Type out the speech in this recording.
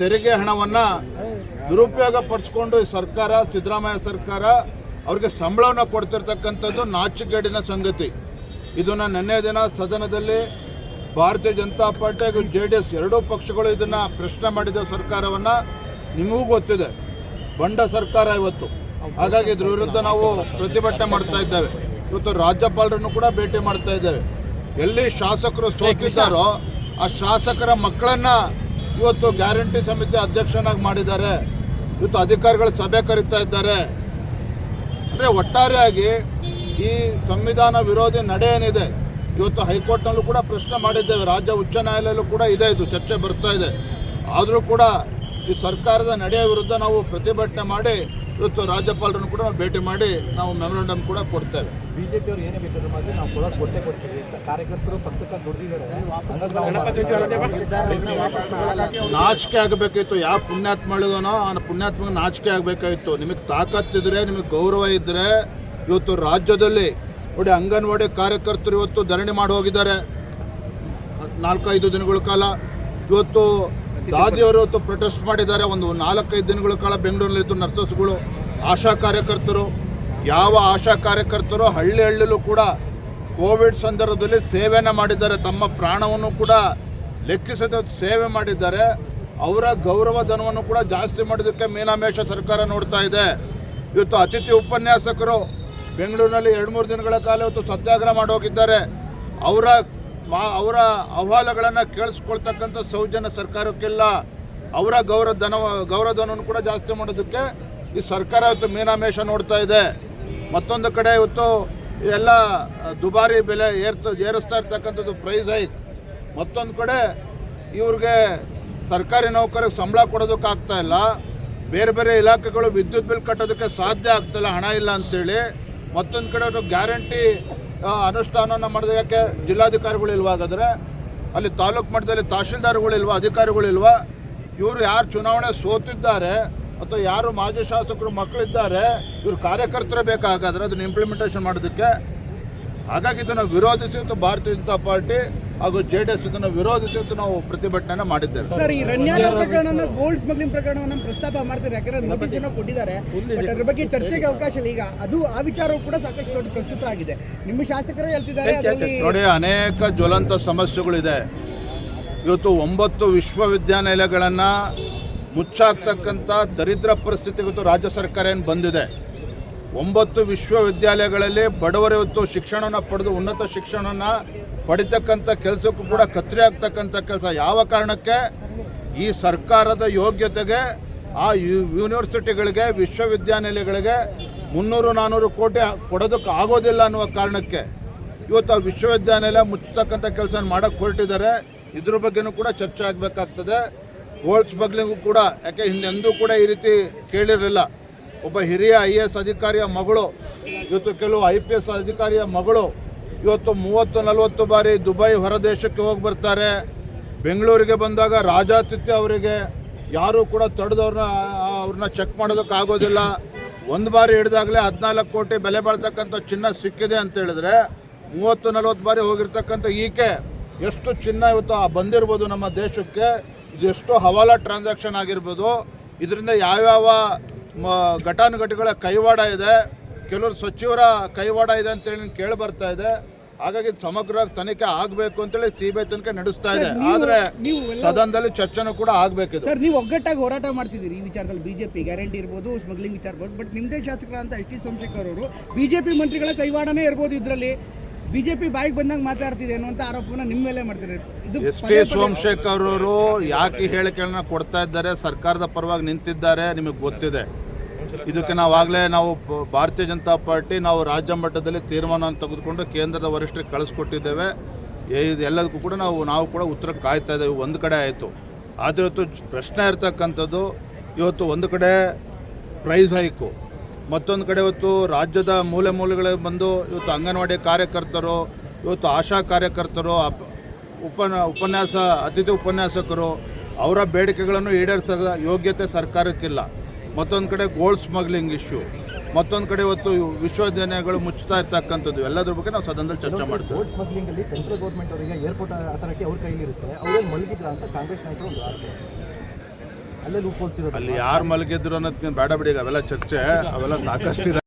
ತೆರಿಗೆ ಹಣವನ್ನು ದುರುಪಯೋಗ ಪಡಿಸ್ಕೊಂಡು ಸರ್ಕಾರ, ಸಿದ್ದರಾಮಯ್ಯ ಸರ್ಕಾರ ಅವ್ರಿಗೆ ಸಂಬಳವನ್ನು ಕೊಡ್ತಿರ್ತಕ್ಕಂಥದ್ದು ನಾಚಿಕೆಗೇಡಿನ ಸಂಗತಿ. ಇದನ್ನು ನಿನ್ನೆ ದಿನ ಸದನದಲ್ಲಿ ಭಾರತೀಯ ಜನತಾ ಪಾರ್ಟಿ ಹಾಗೂ ಜೆ ಡಿ ಎಸ್ ಎರಡೂ ಪಕ್ಷಗಳು ಇದನ್ನು ಪ್ರಶ್ನೆ ಮಾಡಿದ ಸರ್ಕಾರವನ್ನು ನಿಮಗೂ ಗೊತ್ತಿದೆ. ಬಂಡ ಸರ್ಕಾರ ಇವತ್ತು. ಹಾಗಾಗಿ ಇದ್ರ ವಿರುದ್ಧ ನಾವು ಪ್ರತಿಭಟನೆ ಮಾಡ್ತಾ ಇದ್ದೇವೆ. ಇವತ್ತು ರಾಜ್ಯಪಾಲರನ್ನು ಕೂಡ ಭೇಟಿ ಮಾಡ್ತಾ ಇದ್ದೇವೆ. ಎಲ್ಲಿ ಶಾಸಕರು ಸೋತಿದ್ದಾರೋ ಆ ಶಾಸಕರ ಮಕ್ಕಳನ್ನ ಇವತ್ತು ಗ್ಯಾರಂಟಿ ಸಮಿತಿ ಅಧ್ಯಕ್ಷನಾಗಿ ಮಾಡಿದ್ದಾರೆ. ಇವತ್ತು ಅಧಿಕಾರಿಗಳ ಸಭೆ ಕರೀತಾ ಇದ್ದಾರೆ. ಅಂದರೆ ಒಟ್ಟಾರೆಯಾಗಿ ಈ ಸಂವಿಧಾನ ವಿರೋಧಿ ನಡೆ ಏನಿದೆ, ಇವತ್ತು ಹೈಕೋರ್ಟ್ನಲ್ಲೂ ಕೂಡ ಪ್ರಶ್ನೆ ಮಾಡಿದ್ದೇವೆ. ರಾಜ್ಯ ಉಚ್ಚ ನ್ಯಾಯಾಲಯಲ್ಲೂ ಕೂಡ ಇದೆ ಇದು ಚರ್ಚೆ ಬರ್ತಾ ಇದೆ. ಆದರೂ ಕೂಡ ಈ ಸರ್ಕಾರದ ನಡೆಯ ವಿರುದ್ಧ ನಾವು ಪ್ರತಿಭಟನೆ ಮಾಡಿ, ಇವತ್ತು ರಾಜ್ಯಪಾಲರನ್ನು ಕೂಡ ನಾವು ಭೇಟಿ ಮಾಡಿ ನಾವು ಮೆಮೊರಂಡಮ್ ಕೂಡ ಕೊಡ್ತೇವೆ. ಬಿಜೆಪಿ ಅವರು ಏನೇ ಬೇಕಾದ್ರೂ ಮಾಡಿ ನಾವು ಕೊಡೋದು ಕೊಟ್ಟೆ ಕೊಡ್ತೀವಿ. ಕಾರ್ಯಕರ್ತರು ಪಕ್ಷಕ್ಕೆ ದುಡ್ದಿದ್ದಾರೆ. ನಾಚಿಕೆ ಆಗಬೇಕಿತ್ತು ಯಾವ ಪುಣ್ಯಾತ್ಮ ಹೇಳಿದನೋ ಆ ಪುಣ್ಯಾತ್ಮ ನಾಚಿಕೆ ಆಗಬೇಕಾಗಿತ್ತು ನಿಮಗೆ ತಾಕತ್ತಿದ್ರೆ ನಿಮಗೆ ಗೌರವ ಇದ್ದರೆ ಇವತ್ತು ರಾಜ್ಯದಲ್ಲಿ ನೋಡಿ ಅಂಗನವಾಡಿ ಕಾರ್ಯಕರ್ತರು ಇವತ್ತು ಧರಣಿ ಮಾಡಿ ಹೋಗಿದ್ದಾರೆ. ನಾಲ್ಕೈದು ದಿನಗಳ ಕಾಲ. ಇವತ್ತು ದಾದಿಯವರು ಇವತ್ತು ಪ್ರೊಟೆಸ್ಟ್ ಮಾಡಿದ್ದಾರೆ. ಒಂದು ನಾಲ್ಕೈದು ದಿನಗಳ ಕಾಲ ಬೆಂಗಳೂರಿನಲ್ಲಿತ್ತು ನರ್ಸಸ್ಗಳು ಆಶಾ ಕಾರ್ಯಕರ್ತರು. ಯಾವ ಆಶಾ ಕಾರ್ಯಕರ್ತರು ಹಳ್ಳಿ ಹಳ್ಳಿಲೂ ಕೂಡ ಕೋವಿಡ್ ಸಂದರ್ಭದಲ್ಲಿ ಸೇವೆಯನ್ನು ಮಾಡಿದ್ದಾರೆ, ತಮ್ಮ ಪ್ರಾಣವನ್ನು ಕೂಡ ಲೆಕ್ಕಿಸದ ಸೇವೆ ಮಾಡಿದ್ದಾರೆ. ಅವರ ಗೌರವ ಧನವನ್ನು ಕೂಡ ಜಾಸ್ತಿ ಮಾಡೋದಕ್ಕೆ ಮೀನಾಮೇಷ ಸರ್ಕಾರ ನೋಡ್ತಾ ಇದೆ. ಇವತ್ತು ಅತಿಥಿ ಉಪನ್ಯಾಸಕರು ಬೆಂಗಳೂರಿನಲ್ಲಿ ಎರಡು ಮೂರು ದಿನಗಳ ಕಾಲ ಇವತ್ತು ಸತ್ಯಾಗ್ರಹ ಮಾಡೋಗಿದ್ದಾರೆ ಅವರ ಅವರ ಅಹವಾಲುಗಳನ್ನು ಕೇಳಿಸ್ಕೊಳ್ತಕ್ಕಂಥ ಸೌಜನ್ಯ ಸರ್ಕಾರಕ್ಕಿಲ್ಲ. ಅವರ ಗೌರವ ಧನ ಗೌರವ ಧನವನ್ನು ಕೂಡ ಜಾಸ್ತಿ ಮಾಡೋದಕ್ಕೆ ಈ ಸರ್ಕಾರ ಇವತ್ತು ಮೀನಾಮೇಷ ನೋಡ್ತಾ ಇದೆ. ಮತ್ತೊಂದು ಕಡೆ ಇವತ್ತು ಎಲ್ಲ ದುಬಾರಿ ಬೆಲೆ ಏರ್ತ, ಏರಿಸ್ತಾ ಇರ್ತಕ್ಕಂಥದ್ದು ಪ್ರೈಸ್ ಹೈಕ್ ಮತ್ತೊಂದು ಕಡೆ ಇವ್ರಿಗೆ ಸರ್ಕಾರಿ ನೌಕರಿಗೆ ಸಂಬಳ ಕೊಡೋದಕ್ಕೆ ಆಗ್ತಾ ಇಲ್ಲ. ಬೇರೆ ಬೇರೆ ಇಲಾಖೆಗಳು ವಿದ್ಯುತ್ ಬಿಲ್ ಕಟ್ಟೋದಕ್ಕೆ ಸಾಧ್ಯ ಆಗ್ತಿಲ್ಲ ಹಣ ಇಲ್ಲ ಅಂತೇಳಿ. ಮತ್ತೊಂದು ಕಡೆ ಅವರು ಗ್ಯಾರಂಟಿ ಅನುಷ್ಠಾನವನ್ನು ಯಾಕೆ ಜಿಲ್ಲಾಧಿಕಾರಿಗಳು ಇಲ್ವಾಗಾದರೆ ಅಲ್ಲಿ ತಾಲೂಕು ಮಟ್ಟದಲ್ಲಿ ತಹಶೀಲ್ದಾರ್ಗಳು ಇಲ್ವಾ, ಅಧಿಕಾರಿಗಳು ಇಲ್ವಾ? ಇವರು ಯಾರು ಚುನಾವಣೆ ಸೋತಿದ್ದಾರೆ ಅಥವಾ ಯಾರು ಮಾಜಿ ಶಾಸಕರು ಮಕ್ಕಳಿದ್ದಾರೆ ಇವರು ಕಾರ್ಯಕರ್ತರೇ ಬೇಕಾಗಾದ್ರೆ ಅದನ್ನ ಇಂಪ್ಲಿಮೆಂಟೇಷನ್ ಮಾಡೋದಕ್ಕೆ. ಹಾಗಾಗಿ ಇದನ್ನು ವಿರೋಧಿಸಿ ಅಂತ ಭಾರತೀಯ ಜನತಾ ಪಾರ್ಟಿ ಹಾಗೂ ಜೆ ಡಿ ಎಸ್ ಇದನ್ನು ವಿರೋಧಿಸಿ ಅಂತ ನಾವು ಪ್ರತಿಭಟನೆ ಮಾಡಿದ್ದೇವೆ. ಸರ್ ಈ ರಣ್ಯಾಲ ಪ್ರಕರಣ ಗೋಲ್ಡ್ ಸ್ಮಗ್ಲಿಂಗ್ ಪ್ರಕರಣವನ್ನು ಪ್ರಸ್ತಾಪ ಮಾಡ್ತಾರೆ ಯಾಕಂದ್ರೆ ನೋಟಿಸ್ ಅನ್ನು ಕೊಟ್ಟಿದ್ದಾರೆ. ಅದ್ರ ಬಗ್ಗೆ ಚರ್ಚೆಗೆ ಅವಕಾಶ ಇಲ್ಲ. ಈಗ ಅದು ಆ ವಿಚಾರವು ಕೂಡ ಸಾಕಷ್ಟು ದೊಡ್ಡ ಪ್ರಸ್ತುತ ಆಗಿದೆ. ನಿಮ್ಮ ಶಾಸಕರೇ ಹೇಳ್ತಿದ್ದಾರೆ ನೋಡಿ ಅನೇಕ ಜ್ವಲಂತ ಸಮಸ್ಯೆಗಳಿದೆ. ಇವತ್ತು ಒಂಬತ್ತು ವಿಶ್ವವಿದ್ಯಾನಿಲಯಗಳನ್ನು ಮುಚ್ಚಾಕ್ತಕ್ಕಂಥ ದರಿದ್ರ ಪರಿಸ್ಥಿತಿ ಇವತ್ತು ರಾಜ್ಯ ಸರ್ಕಾರ ಏನು ಬಂದಿದೆ? ಒಂಬತ್ತು ವಿಶ್ವವಿದ್ಯಾಲಯಗಳಲ್ಲಿ ಬಡವರು ಇವತ್ತು ಶಿಕ್ಷಣನ ಪಡೆದು ಉನ್ನತ ಶಿಕ್ಷಣನ ಪಡಿತಕ್ಕಂಥ ಕೆಲಸಕ್ಕೂ ಕೂಡ ಕತ್ತರಿ ಆಗ್ತಕ್ಕಂಥ ಕೆಲಸ. ಯಾವ ಕಾರಣಕ್ಕೆ? ಈ ಸರ್ಕಾರದ ಯೋಗ್ಯತೆಗೆ, ಆ ಯೂನಿವರ್ಸಿಟಿಗಳಿಗೆ, ವಿಶ್ವವಿದ್ಯಾನಿಲಯಗಳಿಗೆ ಮುನ್ನೂರು ನಾನ್ನೂರು ಕೋಟಿ ಕೊಡೋದಕ್ಕೆ ಆಗೋದಿಲ್ಲ ಅನ್ನುವ ಕಾರಣಕ್ಕೆ ಇವತ್ತು ಆ ವಿಶ್ವವಿದ್ಯಾನಿಲಯ ಮುಚ್ಚತಕ್ಕಂಥ ಕೆಲಸ ಮಾಡೋಕ್ಕೆ ಹೊರಟಿದ್ದಾರೆ. ಇದ್ರ ಬಗ್ಗೆನೂ ಕೂಡ ಚರ್ಚೆ ಆಗಬೇಕಾಗ್ತದೆ. ಗೋಲ್ಡ್ ಸ್ಮಗ್ಲಿಂಗು ಕೂಡ, ಯಾಕೆ ಹಿಂದೆಂದೂ ಕೂಡ ಈ ರೀತಿ ಕೇಳಿರಲಿಲ್ಲ. ಒಬ್ಬ ಹಿರಿಯ ಐ ಎ ಎಸ್ ಅಧಿಕಾರಿಯ ಮಗಳು, ಇವತ್ತು ಕೆಲವು ಐ ಪಿ ಎಸ್ ಅಧಿಕಾರಿಯ ಮಗಳು, ಇವತ್ತು ಮೂವತ್ತು ನಲವತ್ತು ಬಾರಿ ದುಬೈ ಹೊರದೇಶಕ್ಕೆ ಹೋಗಿ ಬರ್ತಾರೆ. ಬೆಂಗಳೂರಿಗೆ ಬಂದಾಗ ರಾಜಾತಿಥ್ಯ ಅವರಿಗೆ, ಯಾರೂ ಕೂಡ ತಡೆದವ್ರನ್ನ, ಅವ್ರನ್ನ ಚೆಕ್ ಮಾಡೋದಕ್ಕೆ ಆಗೋದಿಲ್ಲ. ಒಂದು ಬಾರಿ ಹಿಡಿದಾಗಲೇ ಹದಿನಾಲ್ಕು ಕೋಟಿ ಬೆಲೆ ಬಾಳ್ತಕ್ಕಂಥ ಚಿನ್ನ ಸಿಕ್ಕಿದೆ ಅಂತ ಹೇಳಿದ್ರೆ, ಮೂವತ್ತು ನಲವತ್ತು ಬಾರಿ ಹೋಗಿರ್ತಕ್ಕಂಥ ಈಕೆ, ಎಷ್ಟು ಚಿನ್ನ ಇವತ್ತು ಬಂದಿರ್ಬೋದು ನಮ್ಮ ದೇಶಕ್ಕೆ ಇದು ಎಷ್ಟು ಹವಾಲಾ ಟ್ರಾನ್ಸಾಕ್ಷನ್ ಆಗಿರ್ಬೋದು ಇದರಿಂದ ಯಾವ್ಯಾವ ಘಟಾನುಘಟಿಗಳ ಕೈವಾಡ ಇದೆ ಕೆಲವರು ಸಚಿವರ ಕೈವಾಡ ಇದೆ ಅಂತೇಳಿ ಕೇಳಿ ಬರ್ತಾ ಇದೆ. ಹಾಗಾಗಿ ಸಮಗ್ರವಾಗಿ ತನಿಖೆ ಆಗಬೇಕು ಅಂತೇಳಿ ಸಿ ಬಿ ಐ ತನಿಖೆ ನಡೆಸ್ತಾ ಇದೆ. ಆದರೆ ಸದನದಲ್ಲಿ ಚರ್ಚೆನೂ ಕೂಡ ಆಗಬೇಕಿದೆ. ಸರ್ ನೀವು ಒಗ್ಗಟ್ಟಾಗಿ ಹೋರಾಟ ಮಾಡ್ತಿದ್ದೀರಿ ಈ ವಿಚಾರದಲ್ಲಿ. ಬಿಜೆಪಿ ಗ್ಯಾರಂಟಿ ಇರ್ಬೋದು ಸ್ಮಗ್ಲಿಂಗ್ ವಿಚಾರ ಬಟ್ ನಿಮ್ಮದೇ ಶಾಸಕರಂತ ಎಚ್ ಡಿ ಸೋಮಶೇಖರ್ ಅವರು ಬಿಜೆಪಿ ಮಂತ್ರಿಗಳ ಕೈವಾಡನೇ ಇರ್ಬೋದು ಇದರಲ್ಲಿ. ಬಿಜೆಪಿ ಬಾಯಿಗೆ ಬಂದಂಗೆ ಮಾತಾಡ್ತಿದೆ ಅನ್ನುವಂತ ಆರೋಪವನ್ನು ನಿಮ್ಮ ಮೇಲೆ ಮಾಡ್ತಾರೆ ಇದು ಎಸ್ ಪಿ ಸೋಮಶೇಖರ್ ಅವರು ಯಾಕೆ ಹೇಳಿಕೆಗಳನ್ನ ಕೊಡ್ತಾ ಇದ್ದಾರೆ ಸರ್ಕಾರದ ಪರವಾಗಿ ನಿಂತಿದ್ದಾರೆ ನಿಮಗೆ ಗೊತ್ತಿದೆ. ಇದಕ್ಕೆ ನಾವಾಗಲೇ ನಾವು ಭಾರತೀಯ ಜನತಾ ಪಾರ್ಟಿ ನಾವು ರಾಜ್ಯ ಮಟ್ಟದಲ್ಲಿ ತೀರ್ಮಾನ ತೆಗೆದುಕೊಂಡು ಕೇಂದ್ರದ ವರಿಷ್ಠರಿಗೆ ಕಳಿಸ್ಕೊಟ್ಟಿದ್ದೇವೆ. ಇದು ಎಲ್ಲದಕ್ಕೂ ಕೂಡ ನಾವು ನಾವು ಕೂಡ ಉತ್ತರ ಕಾಯ್ತಾ ಇದ್ದೇವೆ. ಒಂದು ಕಡೆ ಆಯಿತು. ಆದರೆ ಇವತ್ತು ಪ್ರಶ್ನೆ ಇರ್ತಕ್ಕಂಥದ್ದು ಇವತ್ತು ಒಂದು ಕಡೆ ಪ್ರೈಸ್ ಹೈಕು ಮತ್ತೊಂದು ಕಡೆ ಇವತ್ತು ರಾಜ್ಯದ ಮೂಲೆ ಮೂಲೆಗಳಿಗೆ ಬಂದು ಇವತ್ತು ಅಂಗನವಾಡಿ ಕಾರ್ಯಕರ್ತರು ಇವತ್ತು ಆಶಾ ಕಾರ್ಯಕರ್ತರು ಅಪ್- ಉಪನ ಉಪನ್ಯಾಸ ಅತಿಥಿ ಉಪನ್ಯಾಸಕರು ಅವರ ಬೇಡಿಕೆಗಳನ್ನು ಈಡೇರಿಸದ ಯೋಗ್ಯತೆ ಸರ್ಕಾರಕ್ಕಿಲ್ಲ. ಮತ್ತೊಂದು ಕಡೆ ಗೋಲ್ಡ್ ಸ್ಮಗ್ಲಿಂಗ್ ಇಶ್ಯೂ. ಮತ್ತೊಂದು ಕಡೆ ಇವತ್ತು ವಿಶ್ವವಿದ್ಯಾಲಯಗಳು ಮುಚ್ಚುತ್ತಾ ಇರ್ತಕ್ಕಂಥದ್ದು. ಎಲ್ಲದ್ರ ಬಗ್ಗೆ ನಾವು ಸದನದಲ್ಲಿ ಚರ್ಚೆ ಮಾಡ್ತೀವಿ. ಗೋಲ್ಡ್ ಸ್ಮಗ್ಲಿಂಗ್ ಅಲ್ಲಿ ಸೆಂಟ್ರಲ್ ಗೌರ್ಮೆಂಟ್ ಅವರಿಗೆ ಏರ್ಪೋರ್ಟ್ ಅಥಾರಿಟಿ ಅವ್ರ ಕೈಯಲ್ಲಿ ಇರುತ್ತೆ ಮಲಗಿದ್ರ ಅಂತ ಕಾಂಗ್ರೆಸ್ ನಾಯಕರು ಅಲ್ಲೇ ಯಾರು ಮಲಗಿದ್ರು ಅನ್ನೋದಕ್ಕೆ ಬೇಡ ಬಿಡಿ ಅವೆಲ್ಲ ಚರ್ಚೆ ಅವೆಲ್ಲ ಸಾಕಷ್ಟಿದೆ.